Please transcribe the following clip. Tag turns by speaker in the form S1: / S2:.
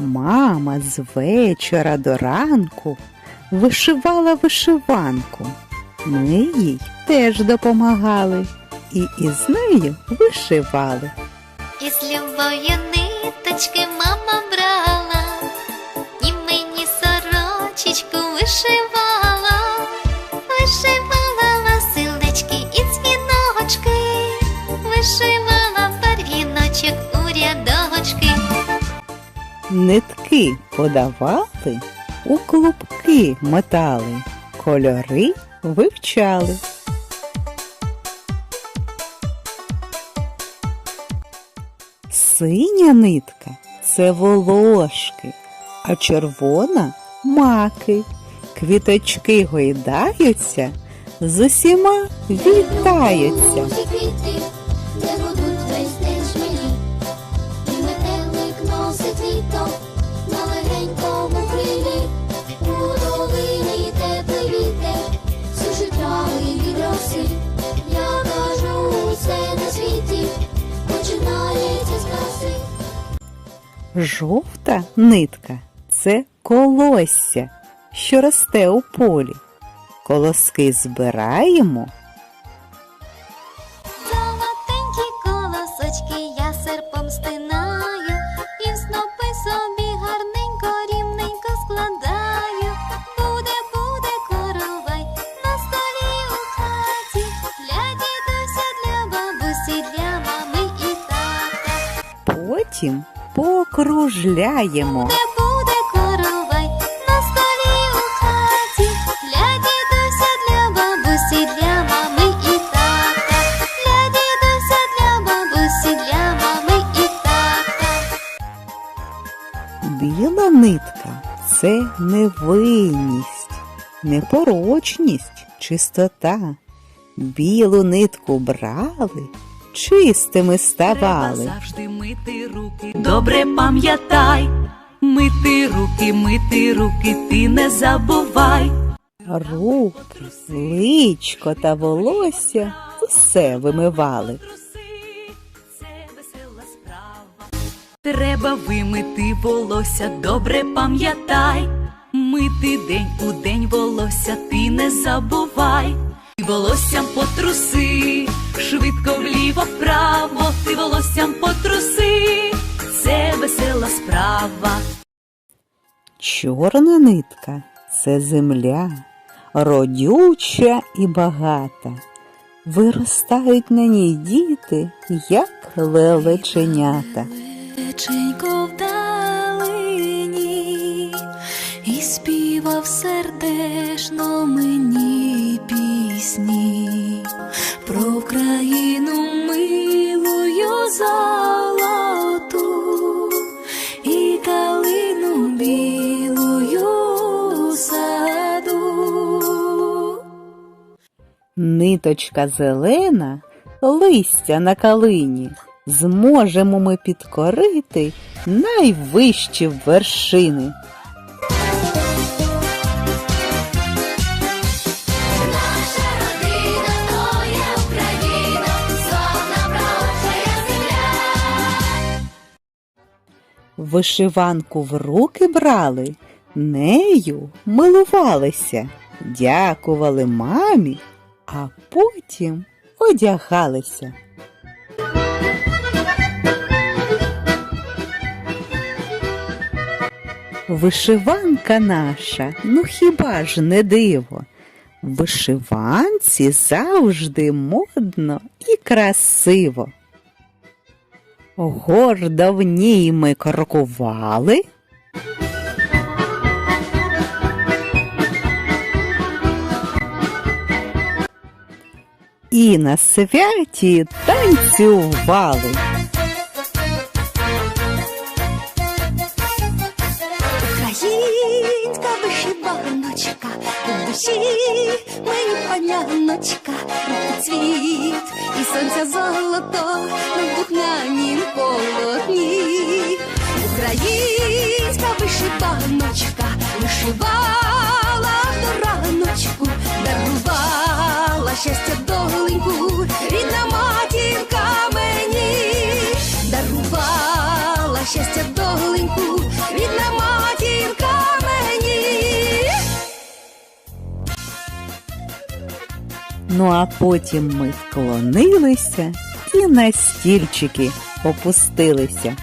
S1: Мама з вечора до ранку вишивала вишиванку. Ми їй теж допомагали і із нею вишивали.
S2: Із любов'ю ниточки мама брала, і мені сорочечку вишивала,
S1: Нитки подавали, у клубки мотали, кольори вивчали. Синя нитка це волошки, а червона маки. Квіточки гойдаються, з усіма вітаються. Жовта нитка це колосся, що росте у полі. Колоски збираємо,
S2: Золотенькі колосочки я серпом стинаю, і в снопи собі гарненько, рівненько складаю. Буде, буде коровай на столі у хаті, для дідуся, для бабусі, для мами і тата.
S1: потім покружляємо. Біла нитка це невинність, непорочність, чистота. Білу нитку брали, чистими
S3: Треба завжди мити руки. Добре пам'ятай, мити руки, мити руки, ти не забувай.
S1: Руки, личко та волосся усе вимивали.
S3: Треба вимити волосся, добре пам'ятай. Мити день у день волосся, ти не забувай. Ти волоссям потруси, швидко волоссям потруси, це весела справа.
S1: Чорна нитка це земля, родюча і багата. Виростають на ній діти, як лелеченята. Ниточка зелена, листя на калині. Зможемо ми підкорити найвищі вершини. Вишиванку в руки брали, нею милувалися, дякували мамі, а потім одягалися. Вишиванка наша, ну хіба ж не диво? Вишиванці завжди модно і красиво. Гордо в ній ми крокували. І на святі танцювали.
S4: Українська вишиваночка, у душі мені паняночка, руки цвіт і сонця золото на духнянім полотні. Українська вишиваночка вишивала доголеньку рідна матінка мені.
S1: Ну, а потім ми вклонилися і на стільчики опустилися.